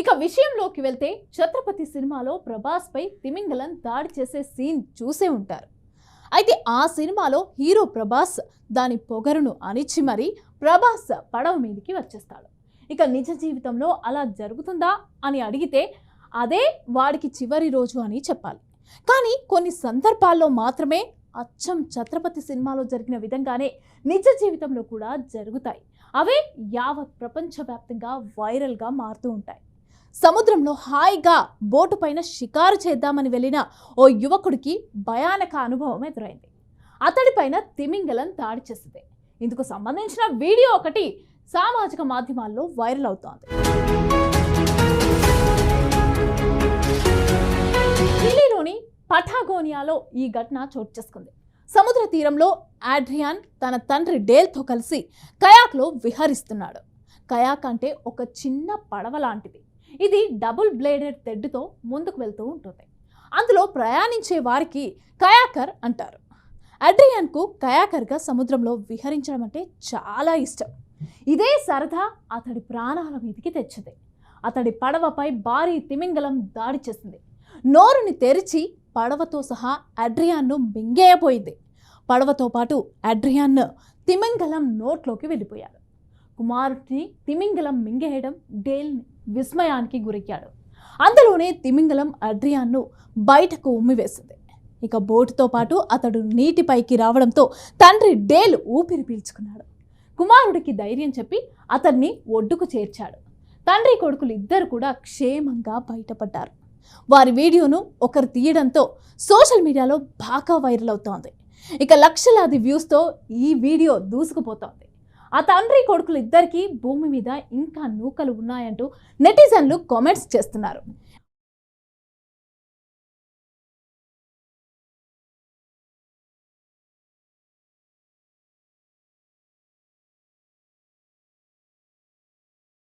ఇక విషయంలోకి వెళ్తే ఛత్రపతి సినిమాలో ప్రభాస్పై తిమింగలం దాడి చేసే సీన్ చూసే ఉంటారు. అయితే ఆ సినిమాలో హీరో ప్రభాస్ దాని పొగరును అణిచి మరీ ప్రభాస్ పడవ మీదకి వచ్చేస్తాడు. ఇక నిజ జీవితంలో అలా జరుగుతుందా అని అడిగితే అదే వాడికి చివరి రోజు అని చెప్పాలి. కానీ కొన్ని సందర్భాల్లో మాత్రమే అచ్చం ఛత్రపతి సినిమాలో జరిగిన విధంగానే నిజ జీవితంలో కూడా జరుగుతాయి. అవే యావత్ ప్రపంచవ్యాప్తంగా వైరల్గా మారుతూ ఉంటాయి. సముద్రంలో హాయిగా బోటు పైన షికారు చేద్దామని వెళ్ళిన ఓ యువకుడికి భయానక అనుభవం ఎదురైంది. అతడిపైన తిమింగలం దాడి చేసింది. ఇందుకు సంబంధించిన వీడియో ఒకటి సామాజిక మాధ్యమాల్లో వైరల్ అవుతోంది. చిలీలోని పఠాగోనియాలో ఈ ఘటన చోటు చేసుకుంది. సముద్ర తీరంలో ఆడ్రియాన్ తన తండ్రి డేల్తో కలిసి కయాక్లో విహరిస్తున్నాడు. కయాక్ అంటే ఒక చిన్న పడవ లాంటిది. ఇది డబుల్ బ్లేడెడ్ తెడ్డుతో ముందుకు వెళ్తూ ఉంటుంది. అందులో ప్రయాణించే వారికి కయాకర్ అంటారు. అడ్రియాన్కు కయాకర్గా సముద్రంలో విహరించడం అంటే చాలా ఇష్టం. ఇదే సరదా అతడి ప్రాణాల మీదకి తెచ్చింది. అతడి పడవపై భారీ తిమింగలం దాడి చేసింది. నోరుని తెరిచి పడవతో సహా అడ్రియాన్ను మింగేయబోయింది. పడవతో పాటు అడ్రియాన్ తిమింగలం నోట్లోకి వెళ్ళిపోయారు. కుమారుడిని తిమింగలం మింగేయడం డేల్ విస్మయానికి గురయ్యాడు. అందులోనే తిమింగలం అడ్రియాన్ను బయటకు ఉమ్మివేసింది. ఇక బోటుతో పాటు అతడు నీటిపైకి రావడంతో తండ్రి డేల్ ఊపిరి పీల్చుకున్నాడు. కుమారుడికి ధైర్యం చెప్పి అతన్ని ఒడ్డుకు చేర్చాడు. తండ్రి కొడుకులు ఇద్దరు కూడా క్షేమంగా బయటపడ్డారు. వారి వీడియోను ఒకరు తీయడంతో సోషల్ మీడియాలో బాగా వైరల్ అవుతోంది. ఇక లక్షలాది వ్యూస్తో ఈ వీడియో దూసుకుపోతోంది. ఆ తండ్రి కొడుకులు ఇద్దరికీ భూమి మీద ఇంకా నూకలు ఉన్నాయంటూ నెటిజన్లు కామెంట్స్ చేస్తున్నారు.